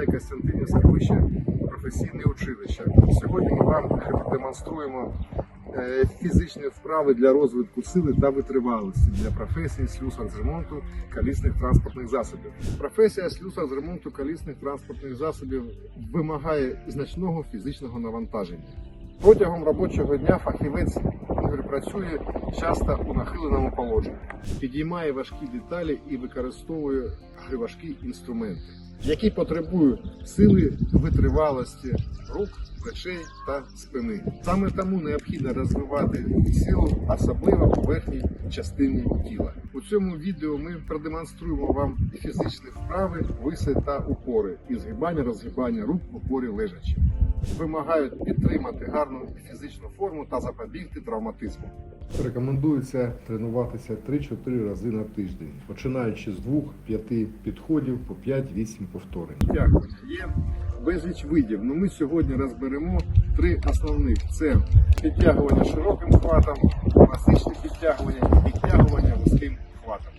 Миколай Костянтинівське вище професійне училище. Сьогодні ми вам демонструємо е, фізичні вправи для розвитку сили та витривалості для професії слюса з ремонту колісних транспортних засобів. Професія слюса з ремонту колісних транспортних засобів вимагає значного фізичного навантаження. Протягом робочого дня фахівець Ігор працює часто у нахиленому положенні, підіймає важкі деталі і використовує важкі інструменти, які потребують сили витривалості рук, плечей та спини. Саме тому необхідно розвивати силу, особливо у верхній частині тіла. У цьому відео ми продемонструємо вам фізичні вправи, виси та упори і згибання розгибання рук в упорі лежачи. Вимагають підтримати гарну фізичну форму та запобігти травматизму. Рекомендується тренуватися 3-4 рази на тиждень, починаючи з 2-5 підходів по 5-8 повторень. Дякую. Є безліч видів. Ну ми сьогодні розберемо три основних: це підтягування широким хватом, класичне підтягування і підтягування вузьким хватом.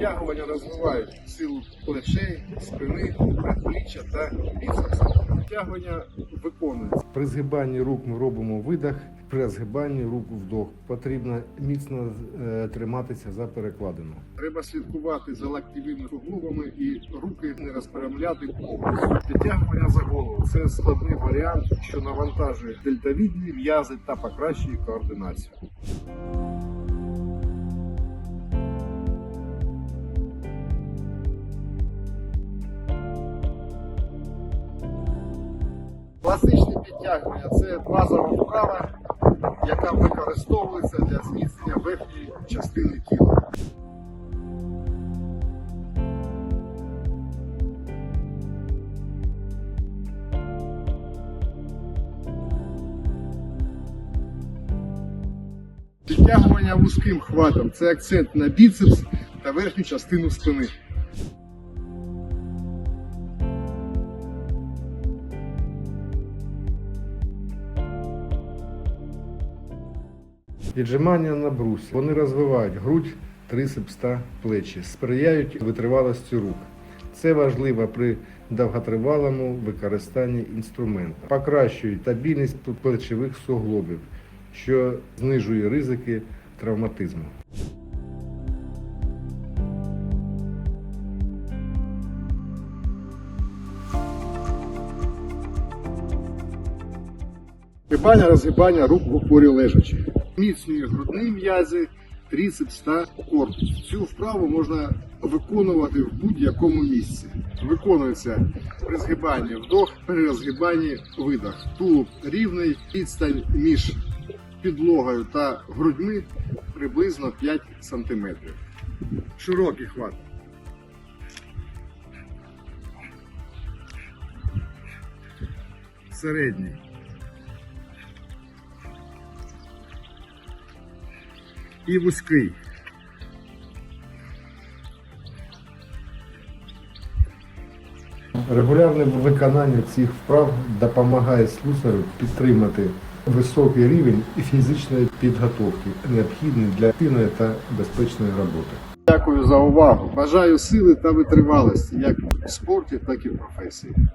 Підтягування розвивають силу плечей, спини, предпліччя та біцепса. Підтягування виконується. При згибанні рук ми робимо видах, при згибанні рук вдох. Потрібно міцно е, триматися за перекладину. Треба слідкувати за лактівими суглобами і руки не розпрямляти повністю. Підтягування за голову це складний варіант, що навантажує дельтовідні м'язи та покращує координацію. Класичне підтягування це базова вправа, яка використовується для зміцнення верхньої частини тіла. Підтягування вузьким хватом це акцент на біцепс та верхню частину спини. Віджимання на брусі. Вони розвивають грудь, трицепс та плечі, сприяють витривалості рук. Це важливо при довготривалому використанні інструмента. Покращують стабільність плечових суглобів, що знижує ризики травматизму. Згибання, розгибання рук в упорі лежачи. Міцнює грудні м'язи, трицепс та корпус. Цю вправу можна виконувати в будь-якому місці. Виконується при згибанні вдох, при розгибанні видох. Тулуб рівний, відстань між підлогою та грудьми приблизно 5 см. Широкий хват. Середній. І вузький. Регулярне виконання цих вправ допомагає слюсарю підтримати високий рівень і фізичної підготовки, необхідний для активної та безпечної роботи. Дякую за увагу. Бажаю сили та витривалості як в спорті, так і в професії.